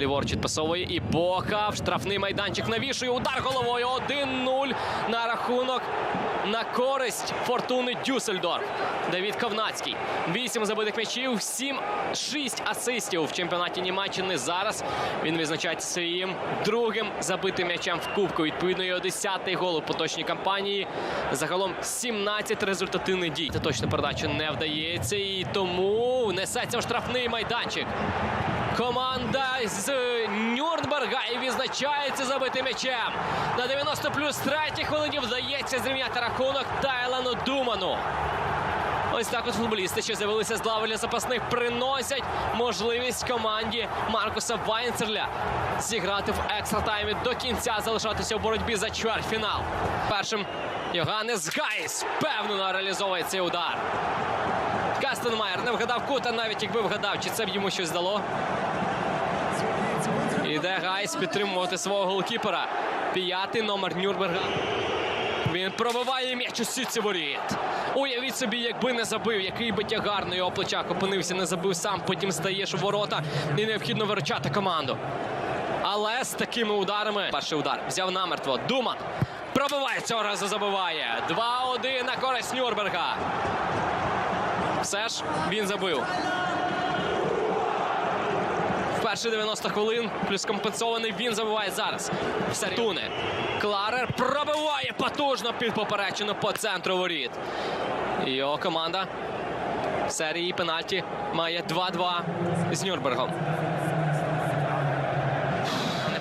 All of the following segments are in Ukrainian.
Ліворуч відпасовує і Бока в штрафний майданчик навішує. Удар головою 1-0 на рахунок на користь фортуни Дюссельдорф. Давід Ковнацький. 8 забитих м'ячів, 7, 6 асистів в чемпіонаті Німеччини. Зараз він визначається своїм другим забитим м'ячем в Кубку. Відповідно, його 10-й гол у поточній кампанії. Загалом 17 результативних дій. Це точно передача не вдається. І тому несеться в штрафний майданчик. Команда з Нюрнберга і відзначається забитим м'ячем. На 90 плюс третій хвилині вдається зрівняти рахунок Тайлану Думану. Ось так от футболісти, що з'явилися з лави для запасних, приносять можливість команді Маркуса Вайнцерля зіграти в екстра таймі до кінця, залишатися у боротьбі за чвертьфінал. Першим Йоганнес Гайс впевнено реалізовує цей удар. Кастенмайер не вгадав кута, навіть якби вгадав, чи це б йому щось дало. Іде Гайс підтримувати свого голкіпера. П'ятий номер Нюрнберга. Він пробиває м'яч у сітці воріт. Уявіть собі, якби не забив, який би тягар на його плечах опинився, не забив сам, потім стаєш у ворота і необхідно виручати команду. Але з такими ударами перший удар взяв намертво. Думан пробиває цього разу забиває. 2-1 на користь Нюрнберга. Все ж він забив. Перші 90 хвилин, плюс компенсований, він забиває зараз. Все Туне. Кларер пробиває потужно під поперечину по центру воріт. Його команда в серії пенальті має 2-2 з Нюрнбергом.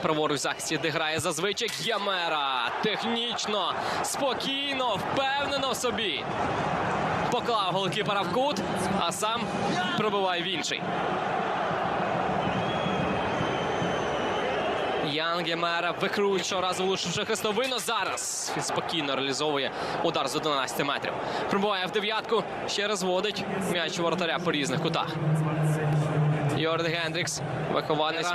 Праворуч в захисті, де грає зазвичай Ямера. Технічно, спокійно, впевнено в собі. Поклав голкіпера в кут, а сам пробиває в інший. Ян Гемера викручує щоразу влучивши хрестовину. Зараз він спокійно реалізовує удар з 11 метрів. Пробиває в дев'ятку, ще раз водить м'яч воротаря по різних кутах. Йорд Гендрікс, вихованець.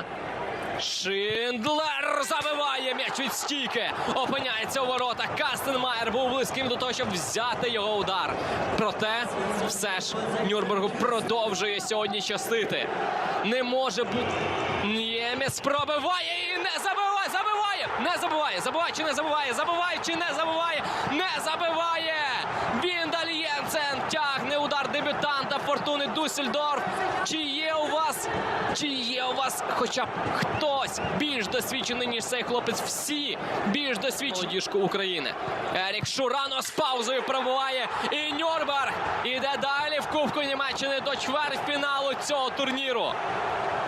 Шиндлер забиває м'яч від стійки. Опиняється у воротах. Кастенмайер був близьким до того, щоб взяти його удар. Проте все ж Нюрнбергу продовжує сьогодні щастити. Не може бути. Нємець пробиває і не забиває, забиває, не забиває, забиває чи не забиває, забиває чи не забиває, не забиває. Віндаль Єнсен тягне удар Фортуни Дюссельдорф. Чи є у вас, чи є у вас хоча б хтось більш досвідчений, ніж цей хлопець? Всі більш досвідчені Молодіжку України. Ерік Шурано з паузою пробиває. І Нюрнберг іде далі в Кубку Німеччини до чвертьфіналу цього турніру.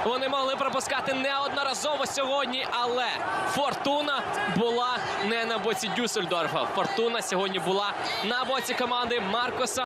Вони могли пропускати неодноразово сьогодні, але фортуна була не на боці Дюссельдорфа. Фортуна сьогодні була на боці команди Маркоса.